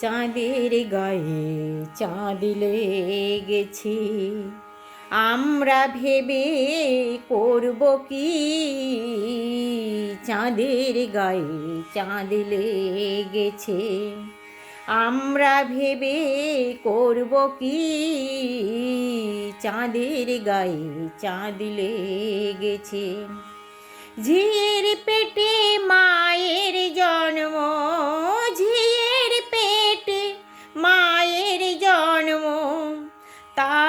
চাঁদের গায়ে চাঁদ লেগেছে। আমরা ভেবে করব কি? চাঁদের গায়ে চাঁদ লেগেছে। আমরা ভেবে করব কি? চাঁদের গায়ে চাঁদ লেগেছে। ঝির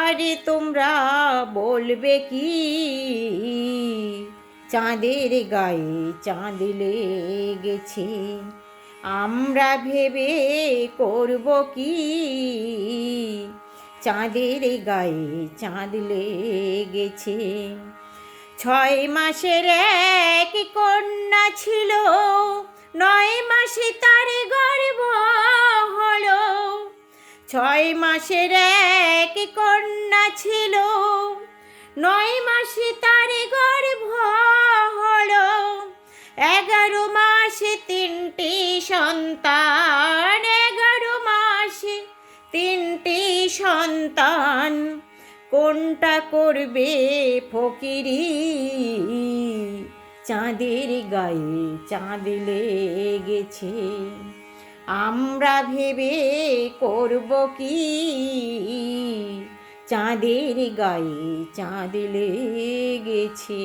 তারে তোমরা বলবে কি? চাঁদের গায়ে চাঁদ লেগেছে। আমরা ভেবে করব কি? চাঁদের গায়ে চাঁদ লেগেছে। ছয় মাসের এক কন্যা ছিল, নয় মাসে তার গর্ভ হলো। ছয় মাসের এক ছিল। নয় মাসে তার গর্ভ হলো। এগারো মাসে তিনটি সন্তান। এগারো মাসে তিনটি সন্তান। কোনটা করবে ফকিরি? চাঁদের গায়ে চাঁদ লেগেছে। আমরা ভেবে করব কি? চাঁদের গায়ে চাঁদ লেগেছে।